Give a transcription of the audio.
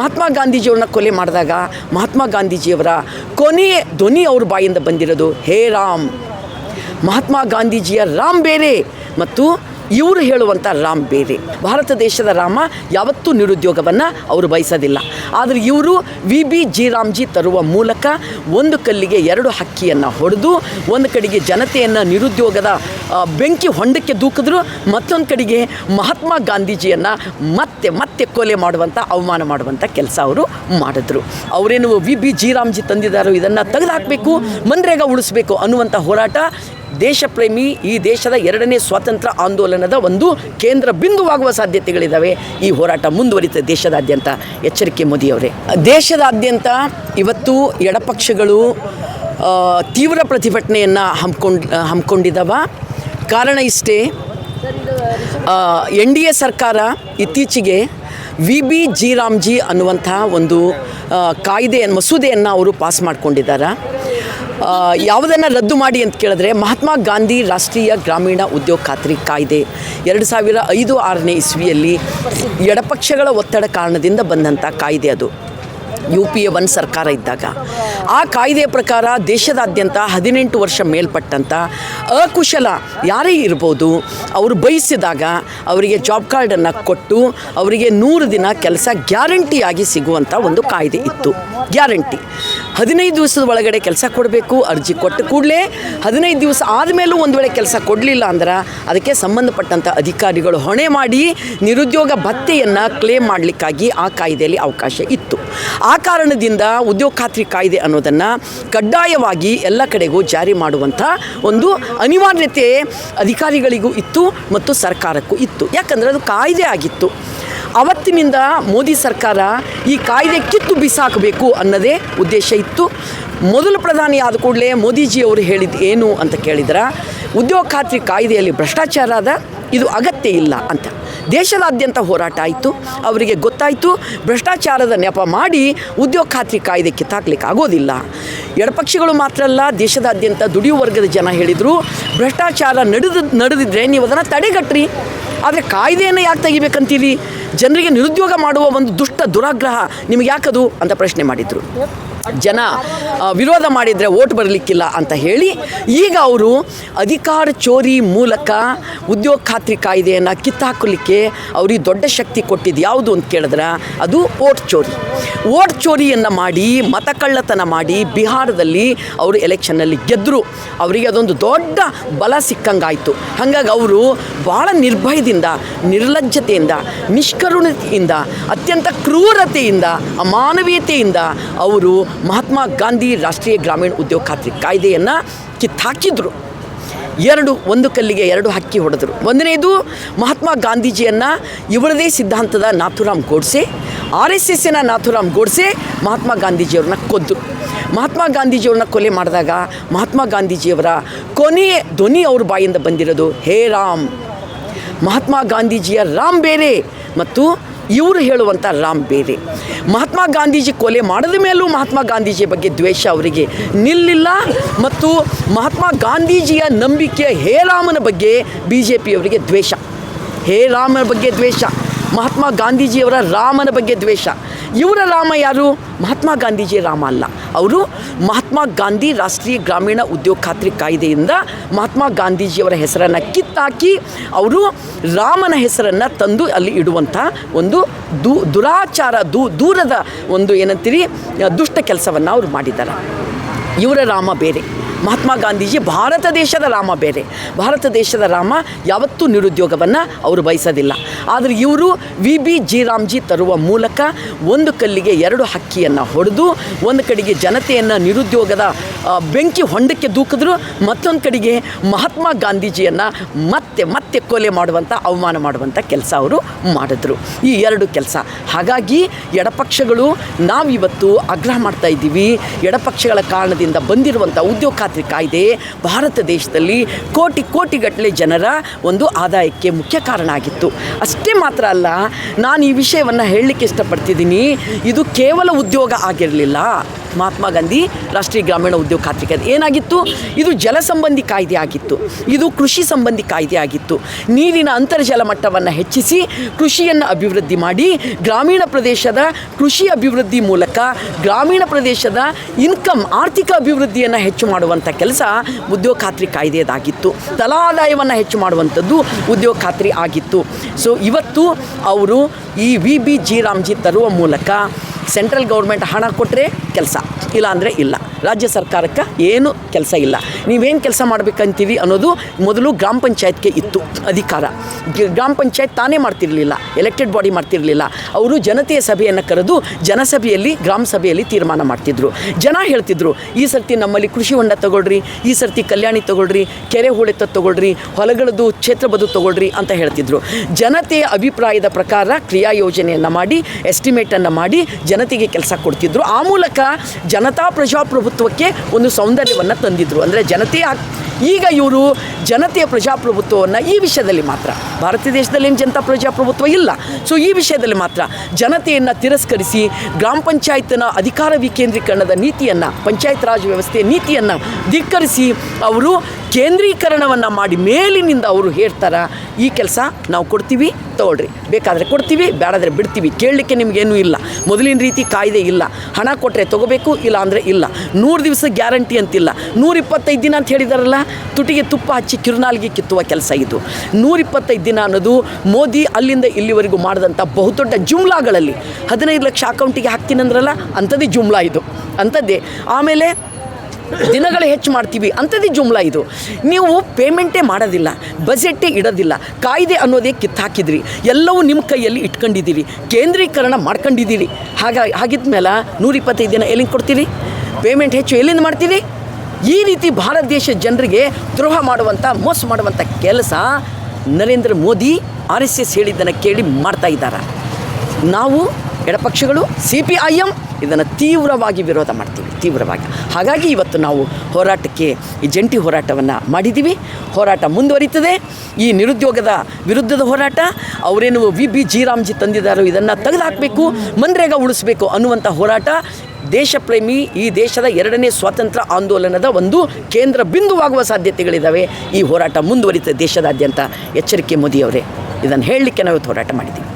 ಮಹಾತ್ಮ ಗಾಂಧೀಜಿಯವ್ರನ್ನ ಕೊಲೆ ಮಾಡಿದಾಗ ಮಹಾತ್ಮ ಗಾಂಧೀಜಿಯವರ ಕೊನೆಯ ಧ್ವನಿ ಅವ್ರ ಬಾಯಿಂದ ಬಂದಿರೋದು, ಹೇ ರಾಮ್ ಮಹಾತ್ಮ ಗಾಂಧೀಜಿಯ ರಾಮ್ ಬೇರೆ ಮತ್ತು ಇವರು ಹೇಳುವಂಥ ರಾಮ್ ಬೇರೆ. ಭಾರತ ದೇಶದ ರಾಮ ಯಾವತ್ತೂ ನಿರುದ್ಯೋಗವನ್ನು ಅವರು ಬಯಸೋದಿಲ್ಲ. ಆದರೆ ಇವರು ವಿ ಬಿ ಜಿ ರಾಮ್ಜಿ ತರುವ ಮೂಲಕ ಒಂದು ಕಲ್ಲಿಗೆ ಎರಡು ಹಕ್ಕಿಯನ್ನು ಹೊಡೆದು, ಒಂದು ಕಡೆಗೆ ಜನತೆಯನ್ನು ನಿರುದ್ಯೋಗದ ಬೆಂಕಿ ಹೊಂಡಕ್ಕೆ ದೂಕಿದ್ರು, ಮತ್ತೊಂದು ಕಡೆಗೆ ಮಹಾತ್ಮ ಗಾಂಧೀಜಿಯನ್ನು ಮತ್ತೆ ಮತ್ತೆ ಕೊಲೆ ಮಾಡುವಂಥ ಅವಮಾನ ಮಾಡುವಂಥ ಕೆಲಸ ಅವರು ಮಾಡಿದ್ರು. ಅವರೇನು ವಿ ಬಿ ಜಿ ರಾಮ್ಜಿ ತಂದಿದ್ದಾರೋ ಇದನ್ನು ತೆಗೆದುಹಾಕಬೇಕು ಮನ್ರೇಗ ಉಳಿಸ್ಬೇಕು ಅನ್ನುವಂಥ ಹೋರಾಟ ದೇಶಪ್ರೇಮಿ ಈ ದೇಶದ ಎರಡನೇ ಸ್ವಾತಂತ್ರ್ಯ ಆಂದೋಲನದ ಒಂದು ಕೇಂದ್ರ ಬಿಂದುವಾಗುವ ಸಾಧ್ಯತೆಗಳಿದ್ದಾವೆ ಈ ಹೋರಾಟ ಮುಂದುವರಿತದೆ ದೇಶದಾದ್ಯಂತ. ಎಚ್ಚರಿಕೆ ಮೋದಿಯವರೇ ದೇಶದಾದ್ಯಂತ ಇವತ್ತು ಎಡಪಕ್ಷಗಳು ತೀವ್ರ ಪ್ರತಿಭಟನೆಯನ್ನು ಹಮ್ಮಿಕೊಂಡು ಹಮ್ಮಿಕೊಂಡಿದ್ದಾವ ಕಾರಣ ಇಷ್ಟೇ ಎನ್ ಡಿ ಎ ಸರ್ಕಾರ ಇತ್ತೀಚೆಗೆ ವಿ ಬಿ ಜಿ ರಾಮ್ಜಿ ಅನ್ನುವಂಥ ಒಂದು ಕಾಯ್ದೆಯನ್ನು ಕಾಯ್ದೆ ಮಸೂದೆಯನ್ನು ಅವರು ಪಾಸ್ ಮಾಡ್ಕೊಂಡಿದ್ದಾರೆ ಯಾವುದನ್ನು ರದ್ದು ಮಾಡಿ ಅಂತ ಕೇಳಿದ್ರೆ ಮಹಾತ್ಮ ಗಾಂಧಿ ರಾಷ್ಟ್ರೀಯ ಗ್ರಾಮೀಣ ಉದ್ಯೋಗ ಖಾತ್ರಿ ಕಾಯ್ದೆ. ಎರಡು ಸಾವಿರ ಐದು ಆರನೇ ಇಸ್ವಿಯಲ್ಲಿ ಎಡಪಕ್ಷಗಳ ಒತ್ತಡ ಕಾರಣದಿಂದ ಬಂದಂಥ ಕಾಯ್ದೆ ಅದು. ಯು ಪಿ ಎ ಒನ್ ಸರ್ಕಾರ ಇದ್ದಾಗ. ಆ ಕಾಯ್ದೆಯ ಪ್ರಕಾರ ದೇಶದಾದ್ಯಂತ ಹದಿನೆಂಟು ವರ್ಷ ಮೇಲ್ಪಟ್ಟಂಥ ಅಕುಶಲ ಯಾರೇ ಇರ್ಬೋದು, ಅವರು ಬಯಸಿದಾಗ ಅವರಿಗೆ ಜಾಬ್ ಕಾರ್ಡನ್ನು ಕೊಟ್ಟು ಅವರಿಗೆ ನೂರು ದಿನ ಕೆಲಸ ಗ್ಯಾರಂಟಿಯಾಗಿ ಸಿಗುವಂಥ ಒಂದು ಕಾಯ್ದೆ ಇತ್ತು. ಗ್ಯಾರಂಟಿ. ಹದಿನೈದು ದಿವಸದ ಒಳಗಡೆ ಕೆಲಸ ಕೊಡಬೇಕು, ಅರ್ಜಿ ಕೊಟ್ಟ ಕೂಡಲೇ ಹದಿನೈದು ದಿವಸ ಆದಮೇಲೂ ಒಂದು ವೇಳೆ ಕೆಲಸ ಕೊಡಲಿಲ್ಲ ಅಂದ್ರೆ ಅದಕ್ಕೆ ಸಂಬಂಧಪಟ್ಟಂಥ ಅಧಿಕಾರಿಗಳು ಹೊಣೆ ಮಾಡಿ ನಿರುದ್ಯೋಗ ಭತ್ಯೆಯನ್ನು ಕ್ಲೇಮ್ ಮಾಡಲಿಕ್ಕಾಗಿ ಆ ಕಾಯ್ದೆಯಲ್ಲಿ ಅವಕಾಶ ಇತ್ತು. ಆ ಕಾರಣದಿಂದ ಉದ್ಯೋಗ ಖಾತ್ರಿ ಕಾಯ್ದೆ ಅನ್ನೋದನ್ನು ಕಡ್ಡಾಯವಾಗಿ ಎಲ್ಲ ಕಡೆಗೂ ಜಾರಿ ಮಾಡುವಂಥ ಒಂದು ಅನಿವಾರ್ಯತೆ ಅಧಿಕಾರಿಗಳಿಗೂ ಇತ್ತು ಮತ್ತು ಸರ್ಕಾರಕ್ಕೂ ಇತ್ತು. ಯಾಕಂದರೆ ಅದು ಕಾಯ್ದೆ ಆಗಿತ್ತು. ಅವತ್ತಿನಿಂದ ಮೋದಿ ಸರ್ಕಾರ ಈ ಕಾಯ್ದೆ ಕಿತ್ತು ಬಿಸಾಕಬೇಕು ಅನ್ನೋದೇ ಉದ್ದೇಶ ಇತ್ತು. ಮೊದಲು ಪ್ರಧಾನಿ ಆದ ಕೂಡಲೇ ಮೋದಿಜಿಯವರು ಹೇಳಿದ್ದು ಏನು ಅಂತ ಕೇಳಿದ್ರೆ, ಉದ್ಯೋಗ ಖಾತ್ರಿ ಕಾಯ್ದೆಯಲ್ಲಿ ಭ್ರಷ್ಟಾಚಾರ ಅದ ಇದು ಅಗತ್ಯ ಇಲ್ಲ ಅಂತ. ದೇಶದಾದ್ಯಂತ ಹೋರಾಟ ಆಯಿತು, ಅವರಿಗೆ ಗೊತ್ತಾಯಿತು, ಭ್ರಷ್ಟಾಚಾರದ ನೆಪ ಮಾಡಿ ಉದ್ಯೋಗ ಖಾತ್ರಿ ಕಾಯ್ದೆ ಕಿತ್ತಾಕ್ಲಿಕ್ಕೆ ಆಗೋದಿಲ್ಲ. ಎಡಪಕ್ಷಗಳು ಮಾತ್ರ ಅಲ್ಲ, ದೇಶದಾದ್ಯಂತ ದುಡಿಯುವ ವರ್ಗದ ಜನ ಹೇಳಿದರು, ಭ್ರಷ್ಟಾಚಾರ ನಡೆದ, ನಡೆದಿದ್ರೆ ನೀವು ಅದನ್ನು ತಡೆಗಟ್ಟ್ರಿ ಆದರೆ ಕಾಯ್ದೆಯನ್ನು ಯಾಕೆ ತೆಗಿಬೇಕಂತೀರಿ? ಜನರಿಗೆ ನಿರುದ್ಯೋಗ ಮಾಡುವ ಒಂದು ದುಷ್ಟ ದುರಾಗ್ರಹ ನಿಮಗೆ ಯಾಕದು ಅಂತ ಪ್ರಶ್ನೆ ಮಾಡಿದರು. ಜನ ವಿರೋಧ ಮಾಡಿದರೆ ಓಟ್ ಬರಲಿಕ್ಕಿಲ್ಲ ಅಂತ ಹೇಳಿ ಈಗ ಅವರು ಅಧಿಕಾರ ಚೋರಿ ಮೂಲಕ ಉದ್ಯೋಗ ಖಾತ್ರಿ ಕಾಯ್ದೆಯನ್ನು ಕಿತ್ತಾಕಲಿಕ್ಕೆ ಅವ್ರಿಗೆ ದೊಡ್ಡ ಶಕ್ತಿ ಕೊಟ್ಟಿದ್ದು ಯಾವುದು ಅಂತ ಕೇಳಿದ್ರೆ ಅದು ಓಟ್ ಚೋರಿ. ಓಟ್ ಚೋರಿಯನ್ನು ಮಾಡಿ, ಮತಕಳ್ಳತನ ಮಾಡಿ ಬಿಹಾರದಲ್ಲಿ ಅವರು ಎಲೆಕ್ಷನ್ನಲ್ಲಿ ಗೆದ್ದರು ಅವರಿಗೆ ಅದೊಂದು ದೊಡ್ಡ ಬಲ ಸಿಕ್ಕಂಗಾಯಿತು. ಹಾಗಾಗಿ ಅವರು ಭಾಳ ನಿರ್ಭಯದಿಂದ, ನಿರ್ಲಜ್ಜತೆಯಿಂದ ನಿಷ್ಕರುಣತೆಯಿಂದ ಅತ್ಯಂತ ಕ್ರೂರತೆಯಿಂದ, ಅಮಾನವೀಯತೆಯಿಂದ ಅವರು ಮಹಾತ್ಮ ಗಾಂಧಿ ರಾಷ್ಟ್ರೀಯ ಗ್ರಾಮೀಣ ಉದ್ಯೋಗ ಖಾತ್ರಿ ಕಾಯ್ದೆಯನ್ನು ಕಿತ್ತಾಕಿದ್ರು. ಎರಡು, ಒಂದು ಕಲ್ಲಿಗೆ ಎರಡು ಹಕ್ಕಿ ಹೊಡೆದರು. ಒಂದನೇದು, ಮಹಾತ್ಮ ಗಾಂಧೀಜಿಯನ್ನು ಇವರದೇ ಸಿದ್ಧಾಂತದ ನಾಥುರಾಮ್ ಗೋಡ್ಸೆ, ಆರ್ ಎಸ್ ಎಸ್ಸಿನ ನಾಥುರಾಮ್ ಗೋಡ್ಸೆ ಮಹಾತ್ಮ ಗಾಂಧೀಜಿಯವ್ರನ್ನ ಕೊಂದರು ಮಹಾತ್ಮ ಗಾಂಧೀಜಿಯವ್ರನ್ನ ಕೊಲೆ ಮಾಡಿದಾಗ ಮಹಾತ್ಮ ಗಾಂಧೀಜಿಯವರ ಕೊನೆಯ ಧ್ವನಿ ಅವ್ರ ಬಾಯಿಂದ ಬಂದಿರೋದು, ಹೇ ರಾಮ್! ಮಹಾತ್ಮ ಗಾಂಧೀಜಿಯ ರಾಮ್ ಬೇರೆ ಮತ್ತು ಇವರು ಹೇಳುವಂಥ ರಾಮ್ ಬೇರೆ. ಮಹಾತ್ಮ ಗಾಂಧೀಜಿ ಕೊಲೆ ಮಾಡಿದ ಮೇಲೂ ಮಹಾತ್ಮ ಗಾಂಧೀಜಿಯ ಬಗ್ಗೆ ದ್ವೇಷ ಅವರಿಗೆ ನಿಲ್ಲಿಲ್ಲ ಮತ್ತು ಮಹಾತ್ಮ ಗಾಂಧೀಜಿಯ ನಂಬಿಕೆಯ ಹೇ ರಾಮನ ಬಗ್ಗೆ ಬಿ ಜೆ ಪಿಯವರಿಗೆ ದ್ವೇಷ. ಹೇ ರಾಮನ ಬಗ್ಗೆ ದ್ವೇಷ. ಮಹಾತ್ಮ ಗಾಂಧೀಜಿಯವರ ರಾಮನ ಬಗ್ಗೆ ದ್ವೇಷ. ಇವರ ರಾಮ ಯಾರು? ಮಹಾತ್ಮ ಗಾಂಧೀಜಿ ರಾಮ ಅಲ್ಲ. ಅವರು ಮಹಾತ್ಮ ಗಾಂಧಿ ರಾಷ್ಟ್ರೀಯ ಗ್ರಾಮೀಣ ಉದ್ಯೋಗ ಖಾತ್ರಿ ಕಾಯ್ದೆಯಿಂದ ಮಹಾತ್ಮ ಗಾಂಧೀಜಿಯವರ ಹೆಸರನ್ನು ಕಿತ್ತಾಕಿ ಅವರು ರಾಮನ ಹೆಸರನ್ನು ತಂದು ಅಲ್ಲಿ ಇಡುವಂಥ ಒಂದು ದು, ದುರಾಚಾರ, ದೂ, ದೂರದ ಒಂದು ಏನಂತೀರಿ, ದುಷ್ಟ ಕೆಲಸವನ್ನು ಅವರು ಮಾಡಿದ್ದಾರೆ. ಇವರ ರಾಮ ಬೇರೆ. ಮಹಾತ್ಮ ಗಾಂಧೀಜಿ ಭಾರತ ದೇಶದ ರಾಮ ಬೇರೆ. ಭಾರತ ದೇಶದ ರಾಮ ಯಾವತ್ತೂ ನಿರುದ್ಯೋಗವನ್ನು ಅವರು ಬಯಸೋದಿಲ್ಲ. ಆದರೆ ಇವರು ವಿ ಬಿ ಜಿ ರಾಮ್ಜಿ ತರುವ ಮೂಲಕ ಒಂದು ಕಲ್ಲಿಗೆ ಎರಡು ಹಕ್ಕಿಯನ್ನು ಹೊಡೆದು, ಒಂದು ಕಡೆಗೆ ಜನತೆಯನ್ನು ನಿರುದ್ಯೋಗದ ಬೆಂಕಿ ಹೊಂಡಕ್ಕೆ ದೂಕಿದ್ರು, ಮತ್ತೊಂದು ಕಡೆಗೆ ಮಹಾತ್ಮ ಗಾಂಧೀಜಿಯನ್ನು ಮತ್ತೆ ಮತ್ತೆ ಕೊಲೆ ಮಾಡುವಂಥ ಅವಮಾನ ಮಾಡುವಂಥ ಕೆಲಸ ಅವರು ಮಾಡಿದ್ರು. ಈ ಎರಡು ಕೆಲಸ. ಹಾಗಾಗಿ ಎಡಪಕ್ಷಗಳು ನಾವಿವತ್ತು ಆಗ್ರಹ ಮಾಡ್ತಾ ಇದ್ದೀವಿ. ಎಡಪಕ್ಷಗಳ ಕಾರಣದಿಂದ ಬಂದಿರುವಂಥ ಉದ್ಯೋಗ ಖಾತ್ರಿ ಕಾಯ್ದೆ ಭಾರತ ದೇಶದಲ್ಲಿ ಕೋಟಿ ಕೋಟಿಗಟ್ಟಲೆ ಜನರ ಒಂದು ಆದಾಯಕ್ಕೆ ಮುಖ್ಯ ಕಾರಣ ಆಗಿತ್ತು. ಅಷ್ಟೇ ಮಾತ್ರ ಅಲ್ಲ, ನಾನು ಈ ವಿಷಯವನ್ನು ಹೇಳಲಿಕ್ಕೆ ಇಷ್ಟಪಡ್ತಿದ್ದೀನಿ. ಇದು ಕೇವಲ ಉದ್ಯೋಗ ಆಗಿರಲಿಲ್ಲ. ಮಹಾತ್ಮ ಗಾಂಧಿ ರಾಷ್ಟ್ರೀಯ ಗ್ರಾಮೀಣ ಉದ್ಯೋಗ ಖಾತ್ರಿ ಕಾಯ್ದೆ ಏನಾಗಿತ್ತು? ಇದು ಜಲ ಸಂಬಂಧಿ ಕಾಯ್ದೆ ಆಗಿತ್ತು. ಇದು ಕೃಷಿ ಸಂಬಂಧಿ ಕಾಯ್ದೆ ಆಗಿತ್ತು. ನೀರಿನ ಅಂತರ್ಜಲ ಮಟ್ಟವನ್ನು ಹೆಚ್ಚಿಸಿ ಕೃಷಿಯನ್ನು ಅಭಿವೃದ್ಧಿ ಮಾಡಿ ಗ್ರಾಮೀಣ ಪ್ರದೇಶದ ಕೃಷಿ ಅಭಿವೃದ್ಧಿ ಮೂಲಕ ಗ್ರಾಮೀಣ ಪ್ರದೇಶದ ಇನ್ಕಮ್ ಆರ್ಥಿಕ ಅಭಿವೃದ್ಧಿಯನ್ನು ಹೆಚ್ಚು ಮಾಡುವಂಥ ಕೆಲಸ ಉದ್ಯೋಗ ಖಾತ್ರಿ ಕಾಯ್ದೆಯದಾಗಿತ್ತು. ತಲಾದಾಯವನ್ನು ಹೆಚ್ಚು ಮಾಡುವಂಥದ್ದು ಉದ್ಯೋಗ ಖಾತ್ರಿ ಆಗಿತ್ತು. ಸೊ ಇವತ್ತು ಅವರು ಈ ವಿ ಬಿ ಜಿ ರಾಮ್ಜಿ ತರುವ ಮೂಲಕ ಸೆಂಟ್ರಲ್ ಗೌರ್ಮೆಂಟ್ ಹಣ ಕೊಟ್ಟರೆ ಕೆಲಸ. ಇಲ್ಲ ಅಂದರೆ ಇಲ್ಲ. ರಾಜ್ಯ ಸರ್ಕಾರಕ್ಕೆ ಏನು ಕೆಲಸ ಇಲ್ಲ. ನೀವೇನು ಕೆಲಸ ಮಾಡಬೇಕಂತೀವಿ ಅನ್ನೋದು ಮೊದಲು ಗ್ರಾಮ ಪಂಚಾಯತ್ಗೆ ಇತ್ತು ಅಧಿಕಾರ. ಗ್ರಾಮ ಪಂಚಾಯತ್ ತಾನೇ ಮಾಡ್ತಿರಲಿಲ್ಲ. ಎಲೆಕ್ಟೆಡ್ ಬಾಡಿ ಮಾಡ್ತಿರಲಿಲ್ಲ. ಅವರು ಜನತೆಯ ಸಭೆಯನ್ನು ಕರೆದು ಜನಸಭೆಯಲ್ಲಿ, ಗ್ರಾಮ ಸಭೆಯಲ್ಲಿ ತೀರ್ಮಾನ ಮಾಡ್ತಿದ್ರು. ಜನ ಹೇಳ್ತಿದ್ರು, ಈ ಸರ್ತಿ ನಮ್ಮಲ್ಲಿ ಕೃಷಿ ಹೊಂಡ ತಗೊಳ್ರಿ, ಈ ಸರ್ತಿ ಕಲ್ಯಾಣಿ ತಗೊಳ್ರಿ, ಕೆರೆ ಹೂಳೆತ್ತ ತಗೊಳ್ರಿ, ಹೊಲಗಳದ್ದು ಕ್ಷೇತ್ರ ಬದು ತಗೊಳ್ರಿ ಅಂತ ಹೇಳ್ತಿದ್ರು. ಜನತೆಯ ಅಭಿಪ್ರಾಯದ ಪ್ರಕಾರ ಕ್ರಿಯಾ ಯೋಜನೆಯನ್ನು ಮಾಡಿ ಎಸ್ಟಿಮೇಟನ್ನು ಮಾಡಿ ಜನತೆಗೆ ಕೆಲಸ ಕೊಡ್ತಿದ್ರು. ಆ ಮೂಲಕ ಜನತಾ ಪ್ರಜಾಪ್ರಭುತ್ವಕ್ಕೆ ಒಂದು ಸೌಂದರ್ಯವನ್ನು ತಂದಿದ್ರು. ಅಂದರೆ ಜನತೆ ಈಗ ಇವರು ಜನತೆಯ ಪ್ರಜಾಪ್ರಭುತ್ವವನ್ನು ಈ ವಿಷಯದಲ್ಲಿ ಮಾತ್ರ. ಭಾರತ ದೇಶದಲ್ಲಿ ಏನು ಜನತಾ ಪ್ರಜಾಪ್ರಭುತ್ವ ಇಲ್ಲ. ಸೊ ಈ ವಿಷಯದಲ್ಲಿ ಮಾತ್ರ ಜನತೆಯನ್ನು ತಿರಸ್ಕರಿಸಿ ಗ್ರಾಮ ಪಂಚಾಯತ್ನ ಅಧಿಕಾರ ವಿಕೇಂದ್ರೀಕರಣದ ನೀತಿಯನ್ನು, ಪಂಚಾಯತ್ ರಾಜ್ ವ್ಯವಸ್ಥೆಯ ನೀತಿಯನ್ನು ಧಿಕ್ಕರಿಸಿ ಅವರು ಕೇಂದ್ರೀಕರಣವನ್ನು ಮಾಡಿ ಮೇಲಿನಿಂದ ಅವರು ಹೇಳ್ತಾರೆ, ಈ ಕೆಲಸ ನಾವು ಕೊಡ್ತೀವಿ ತಗೊಳ್ರಿ. ಬೇಕಾದರೆ ಕೊಡ್ತೀವಿ ಬೇಡಾದರೆ ಬಿಡ್ತೀವಿ. ಕೇಳಲಿಕ್ಕೆ ನಿಮಗೇನೂ ಇಲ್ಲ. ಮೊದಲಿನ ರೀತಿ ಕಾಯ್ದೆ ಇಲ್ಲ. ಹಣ ಕೊಟ್ಟರೆ ತೊಗೋಬೇಕು ಇಲ್ಲ ಅಂದರೆ ಇಲ್ಲ. ನೂರು ದಿವಸ ಗ್ಯಾರಂಟಿ ಅಂತಿಲ್ಲ. ನೂರಿಪ್ಪತ್ತೈದು ದಿನ ಅಂತ ಹೇಳಿದಾರಲ್ಲ, ತುಟಿಗೆ ತುಪ್ಪ ಹಚ್ಚಿ ಕಿರುನಾಲಿಗೆ ಕಿತ್ತುವ ಕೆಲಸ ಇದು. ನೂರಿಪ್ಪತ್ತೈದು ದಿನ ಅನ್ನೋದು ಮೋದಿ ಅಲ್ಲಿಂದ ಇಲ್ಲಿವರೆಗೂ ಮಾಡಿದಂಥ ಬಹುದೊಡ್ಡ ಜುಮ್ಲಾಗಳಲ್ಲಿ ಹದಿನೈದು ಲಕ್ಷ ಅಕೌಂಟಿಗೆ ಹಾಕ್ತೀನಿ ಅಂದ್ರಲ್ಲ ಅಂಥದ್ದೇ ಜುಮ್ಲಾ ಇದು. ಅಂಥದ್ದೇ. ಆಮೇಲೆ ದಿನಗಳು ಹೆಚ್ಚು ಮಾಡ್ತೀವಿ ಅಂಥದ್ದೇ ಜುಮ್ಲಾ ಇದು. ನೀವು ಪೇಮೆಂಟೇ ಮಾಡೋದಿಲ್ಲ ಬಜೆಟ್ಟೇ ಇಡೋದಿಲ್ಲ, ಕಾಯ್ದೆ ಅನ್ನೋದೇ ಕಿತ್ತಾಕಿದ್ರಿ ಎಲ್ಲವೂ ನಿಮ್ಮ ಕೈಯಲ್ಲಿ ಇಟ್ಕೊಂಡಿದ್ದೀರಿ, ಕೇಂದ್ರೀಕರಣ ಮಾಡ್ಕೊಂಡಿದ್ದೀರಿ. ಹಾಗ, ಹಾಗಿದ್ಮೇಲೆ ನೂರಿಪ್ಪತ್ತೈದು ದಿನ ಎಲ್ಲಿಂದ ಕೊಡ್ತೀರಿ? ಪೇಮೆಂಟ್ ಹೆಚ್ಚು ಎಲ್ಲಿಂದ ಮಾಡ್ತೀರಿ? ಈ ರೀತಿ ಭಾರತ ದೇಶ ಜನರಿಗೆ ದ್ರೋಹ ಮಾಡುವಂಥ, ಮೋಸ ಮಾಡುವಂಥ ಕೆಲಸ Narendra Modi, R S S ಹೇಳಿದ್ದನ್ನು ಕೇಳಿ ಮಾಡ್ತಾ ಇದ್ದಾರೆ? ನಾವು, ಎಡಪಕ್ಷಗಳು, ಸಿ ಪಿ ಐ ಎಂ ಇದನ್ನು ತೀವ್ರವಾಗಿ ವಿರೋಧ ಮಾಡ್ತೀವಿ, ತೀವ್ರವಾಗಿ. ಹಾಗಾಗಿ ಇವತ್ತು ನಾವು ಹೋರಾಟಕ್ಕೆ, ಈ ಜಂಟಿ ಹೋರಾಟವನ್ನು ಮಾಡಿದ್ದೀವಿ ಹೋರಾಟ ಮುಂದುವರಿತದೆ. ಈ ನಿರುದ್ಯೋಗದ ವಿರುದ್ಧದ ಹೋರಾಟ, ಅವರೇನು ವಿ ಬಿ ಜಿರಾಮ್ಜಿ ತಂದಿದ್ದಾರೋ ಇದನ್ನು ತೆಗೆದುಹಾಕಬೇಕು ಮನ್ರೇಗ ಉಳಿಸಬೇಕು ಅನ್ನುವಂಥ ಹೋರಾಟ, ದೇಶಪ್ರೇಮಿ ಈ ದೇಶದ ಎರಡನೇ ಸ್ವಾತಂತ್ರ್ಯ ಆಂದೋಲನದ ಒಂದು ಕೇಂದ್ರ ಬಿಂದುವಾಗುವ ಸಾಧ್ಯತೆಗಳಿದ್ದಾವೆ ಈ ಹೋರಾಟ ಮುಂದುವರಿತದೆ ದೇಶದಾದ್ಯಂತ. ಎಚ್ಚರಿಕೆ ಮೋದಿಯವರೇ, ಇದನ್ನು ಹೇಳಲಿಕ್ಕೆ ನಾವು ಹೋರಾಟ ಮಾಡಿದ್ದೀವಿ